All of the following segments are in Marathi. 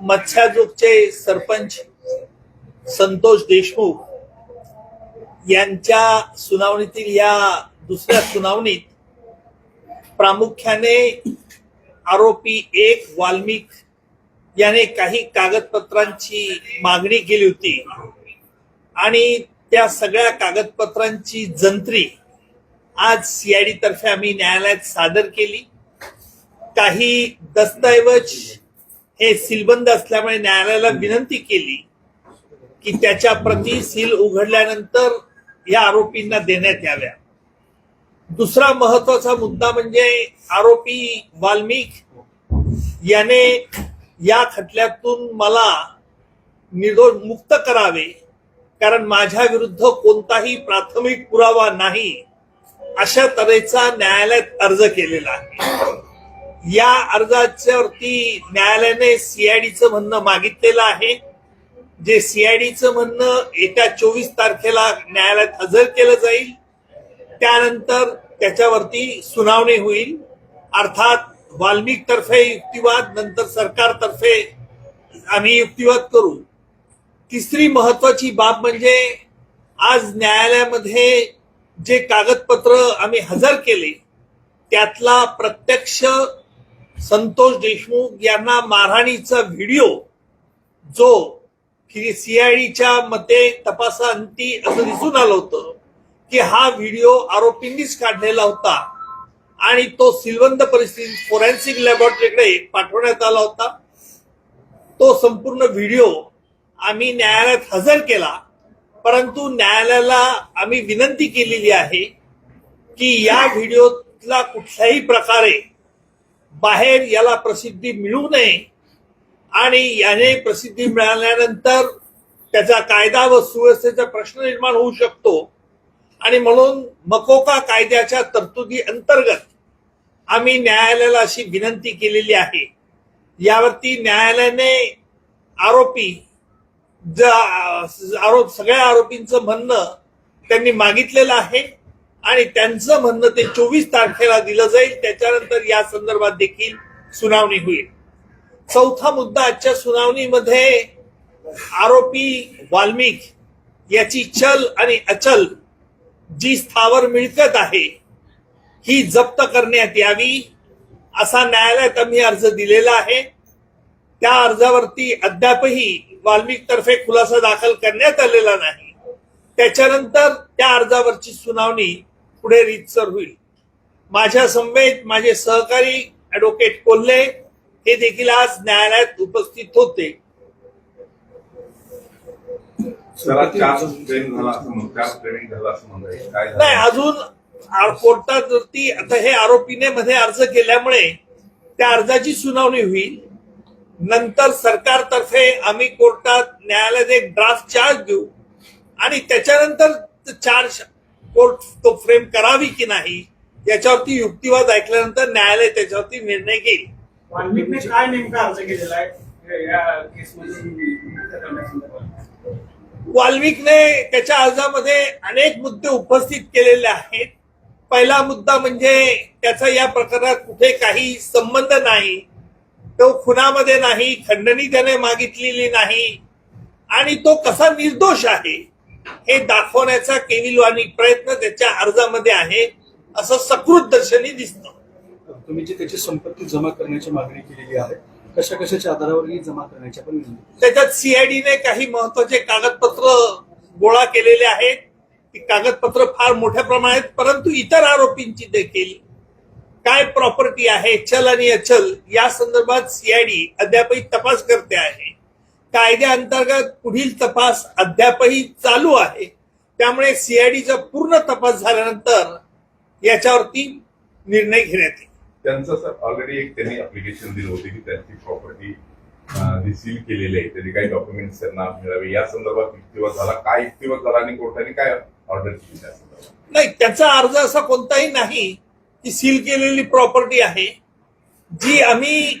मत्स्याजोगचे सरपंच संतोष देशमुख यांच्या सुनावणीतील या दुसऱ्या सुनावणीत प्रामुख्याने आरोपी एक वाल्मिक याने काही कागदपत्रांची मागणी केली होती. आणि त्या सगळ्या कागदपत्रांची जंत्री आज सीआयडी तर्फे आम्ही न्यायालयात सादर केली. काही दस्तऐवज हे सीलबंद असल्यामुळे न्यायालयाला विनंती केली की त्याच्या प्रती सील उघडल्यानंतर या आरोपींना देण्यात याव्या. दुसरा महत्त्वाचा मुद्दा म्हणजे आरोपी वाल्मिक याने या खटल्यातून मला निर्दोष मुक्त करावे कारण माझ्या विरुद्ध कोणताही प्राथमिक पुरावा नाही अशा तऱ्हेचा न्यायालयात अर्ज केलेला आहे. या अर्जाच्यावरती न्यायालयाने सीआयडीचं म्हणणं मागितलेलं आहे. जे सीआयडीचं म्हणणं येत्या चोवीस तारखेला न्यायालयात हजर केलं जाईल. त्यानंतर त्याच्यावरती सुनावणी होईल. अर्थात वाल्मिक तर्फे युक्तिवाद नंतर सरकारतर्फे आम्ही युक्तिवाद करू. तिसरी महत्वाची बाब म्हणजे आज न्यायालयामध्ये जे कागदपत्र आम्ही हजर केले त्यातला प्रत्यक्ष संतोष देशमुख यांना मारहाणीचा व्हिडिओ जो सीआयडीच्या मते तपासांती असं दिसून आलं होतं की हा व्हिडिओ आरोपींनीच काढलेला होता. आणि तो सिलवंत परिस्थितीत फोरेन्सिक लॅबोरेटरीकडे पाठवण्यात आला होता. तो संपूर्ण व्हिडिओ आम्ही न्यायालयात हजर केला परंतु न्यायालयाला आम्ही विनंती केलेली आहे की या व्हिडिओतला कुठल्याही प्रकारे बाहेर याला प्रसिद्धी मिळू नये आणि याने प्रसिद्धी मिळाल्यानंतर त्याचा कायदा व सुव्यवस्थेचा प्रश्न निर्माण होऊ शकतो. आणि म्हणून मकोका कायद्याच्या तरतुदी अंतर्गत आम्ही न्यायालयाला अशी विनंती केलेली आहे. यावरती न्यायालयाने आरोपी ज आरोप सगळ्या आरोपींचं म्हणणं त्यांनी मागितलेलं आहे. आणि त्यांचं म्हणणं ते चोवीस तारखेला दिलं जाईल. त्याच्यानंतर या संदर्भात देखील सुनावणी होईल. चौथा मुद्दा आजच्या सुनावणीमध्ये आरोपी वाल्मिक याची चल आणि अचल जी स्थावर मिळकत आहे ही जप्त करण्यात यावी असा न्यायालयात आम्ही अर्ज दिलेला आहे. त्या अर्जावरती अद्यापही वाल्मिक तर्फे खुलासा दाखल करण्यात आलेला नाही. त्याच्यानंतर त्या अर्जावरची सुनावणी पुढे रीतसर होईल. माझ्या समवेत माझे सहकारी ऍडव्होकेट कोल्हे हे देखील आज न्यायालयात उपस्थित होते. नाही अजून कोर्टावरती आता हे आरोपीने मध्ये अर्ज केल्यामुळे त्या अर्जाची सुनावणी होईल. नंतर सरकारतर्फे आम्ही कोर्टात न्यायालयात एक ड्राफ्ट चार्ज देऊ. आणि त्याच्यानंतर चार्ज कोर्ट तो फ्रेम करावी की नाही याच्यावरती युक्तिवाद ऐकल्यानंतर न्यायालय त्याच्यावरती निर्णय घेईल. वाल्मिकने काय नेमका अर्ज केलेला आहे? या केसमध्ये मुक्त करण्यासंदर्भात वाल्मिकने त्याच्या अर्जामध्ये अनेक मुद्दे उपस्थित केलेले आहेत. पहिला मुद्दा म्हणजे त्याचा या प्रकरणात कुठे काही संबंध नाही. तो खुनामध्ये नाही खंडणी त्याने मागितलेली नाही. आणि तो कसा निर्दोष आहे? हे दाखवण्याचा केविलवाणी प्रयत्न त्याच्या अर्जामध्ये आहे असं सकृत दर्शनी दिसतं. तुम्ही जी त्याची संपत्ती जमा करण्याची मागणी केलेली आहे कशा कशाच्या आधारावर ही जमा करण्याची पण त्याच्यात सीआयडीने काही महत्त्वाचे कागदपत्र गोळा केलेले आहेत. ती कागदपत्र फार मोठ्या प्रमाणात परंतु इतर आरोपींची देखील काय प्रॉपर्टी आहे चल आणि अचल या संदर्भात सीआयडी अद्यापही तपास करते आहे. कायद्याअंतर्गत पुढील तपास अद्यापही चालू आहे. त्यामुळे सीआयडीचा पूर्ण तपास झाल्यानंतर याच्यावरती निर्णय घेण्यात येईल. त्यांचं सर ऑलरेडी एक त्यांनी अप्लिकेशन दिलं होते की त्यांची प्रॉपर्टी जी सील केलेली आहे त्याचे काही डॉक्युमेंट्स त्यांना मिळावे. या संदर्भात युक्तिवाद झाला. काय युक्तिवाद झाला आणि कोर्टाने काय ऑर्डर केली नाही त्याचा अर्ज असा कोणताही नाही की सील केलेली प्रॉपर्टी आहे जी आम्ही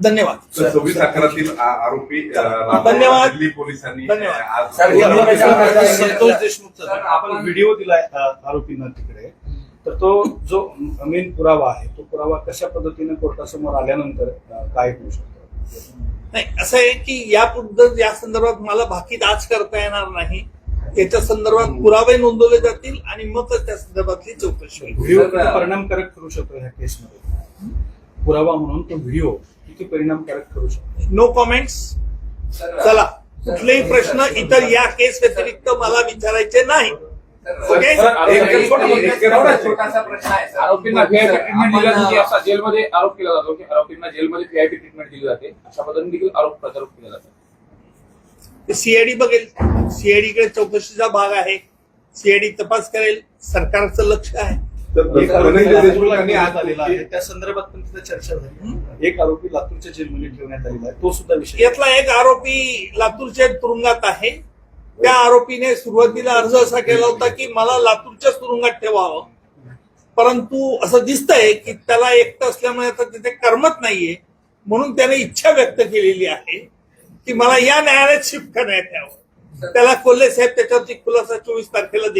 धन्यवाद. सव्वीस अकरातील आरोपी धन्यवाद. दिल्ली पोलिसांनी धन्यवाद. संतोष देशमुखचा सर, आपण व्हिडिओ दिलाय आरोपींना तिकडे. तर तो जो मेन पुरावा आहे तो पुरावा कशा पद्धतीने कोर्टासमोर आल्यानंतर काय होऊ शकतो? नाही असं आहे की यापुढे या संदर्भात मला भाकीत आज करता येणार नाही. याच्या संदर्भात पुरावे नोंदवले जातील आणि मगच त्या संदर्भातली चौकशी होईल. परिणामकारक ठरू शकतो ह्या केसमध्ये पुरावा म्हणून तो व्हिडिओ किती परिणामकारक ठरू शकतो? नो कॉमेंट्स चला कुठलेही प्रश्न इतर या केस व्यतिरिक्त मला विचारायचे नाही. ओके एक- छोटा- एक- एवढा छोटासा प्रश्न आहे सर. आरोपींना व्हीआयपी ट्रीटमेंट दिली आपण, जाते असा जेलमध्ये आरोप केला जातो की आरोपींना जेलमध्ये व्हीआयपी ट्रीटमेंट दिली जाते अशा पद्धतीने देखील आरोप प्रत्यारोप केला जातो सीआयडी बघेल. सीआयडी कडे चौकशीचा भाग आहे. सीआयडी तपास करेल. सरकारचं लक्ष आहे. एक आरोपी त्या संदर्भात पण तिथे चर्चा झाली. एक आरोपी लातूरच्या जेलमध्ये ठेवण्यात आलेला आहे. तो सुद्धा विषय यातला एक आरोपी लातूरच्या तुरुंगात आहे. त्या आरोपीने सुरुवातीला अर्ज असा केला होता की मला लातूरच्या तुरुंगात ठेवावं. परंतु असं दिसतंय की त्याला एकटं असल्यामुळे आता तिथे करमत नाहीये. म्हणून त्याने इच्छा व्यक्त केलेली आहे की मला या न्यायालयात शिफ्ट करण्यात यावं. त्याला कोल्हे साहेब त्याच्यावरती खुलासा चोवीस तारखेला